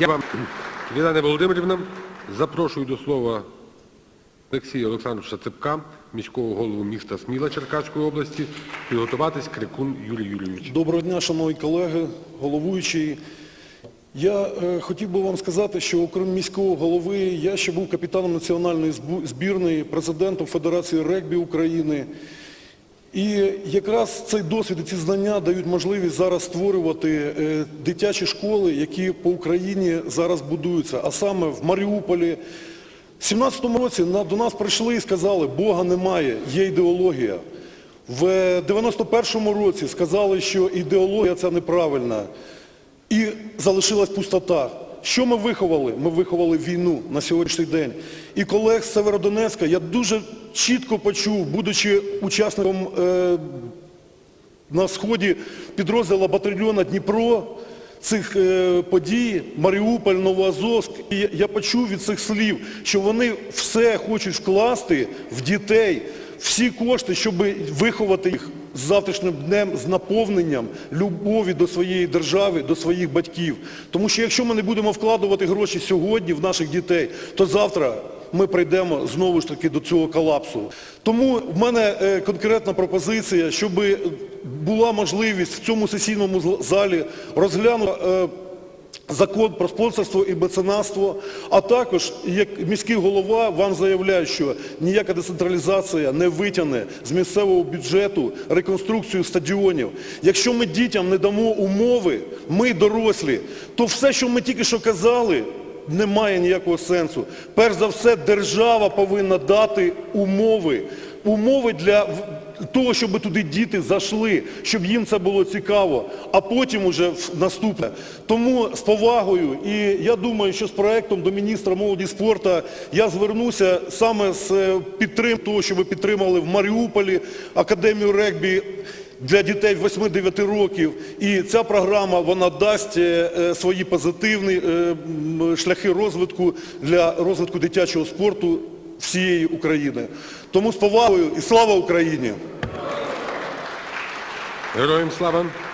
Я вам, Ірина Володимирівна, запрошую до слова Олексія Олександровича Цепка, міського голову міста Сміла Черкаської області, підготуватись Крикун Юрій Юрійович. Доброго дня, шановні колеги, головуючий. Я е, хотів би вам сказати, що окрім міського голови, я ще був капітаном національної збірної, президентом Федерації регбі України. І якраз цей досвід і ці знання дають можливість зараз створювати е, дитячі школи, які по Україні зараз будуються, а саме в Маріуполі. В 17-му році до нас прийшли і сказали, Бога немає, є ідеологія. В 91-му році сказали, що ідеологія ця неправильна. І залишилась пустота. Що ми виховали? Ми виховали війну на сьогоднішній день. І колег з Северодонецька я дуже чітко почув, будучи учасником е, на сході підрозділу батальйону Дніпро цих е, подій, Маріуполь, Новоазовськ. І я почув від цих слів, що вони все хочуть вкласти в дітей, всі кошти, щоб виховати їх з завтрашнім днем, з наповненням любові до своєї держави, до своїх батьків. Тому що якщо ми не будемо вкладувати гроші сьогодні в наших дітей, то завтра ми прийдемо знову ж таки до цього колапсу. Тому в мене е, конкретна пропозиція, щоб була можливість в цьому сесійному залі розглянути е, закон про спонсорство і меценатство, а також, як міський голова, вам заявляю, що ніяка децентралізація не витягне з місцевого бюджету реконструкцію стадіонів. Якщо ми дітям не дамо умови, ми дорослі, то все, що ми тільки що казали, немає ніякого сенсу. Перш за все, держава повинна дати умови. Умови для того, щоб туди діти зайшли, щоб їм це було цікаво, а потім уже наступне. Тому з повагою, і я думаю, що з проектом до міністра молоді спорту я звернуся саме з е, підтрим того, що ви підтримали в Маріуполі академію регбі для дітей 8-9 років. І ця програма вона дасть е, е, свої позитивні шляхи розвитку для розвитку дитячого спорту всієї України. Тому з повагою і слава Україні! Героям слава!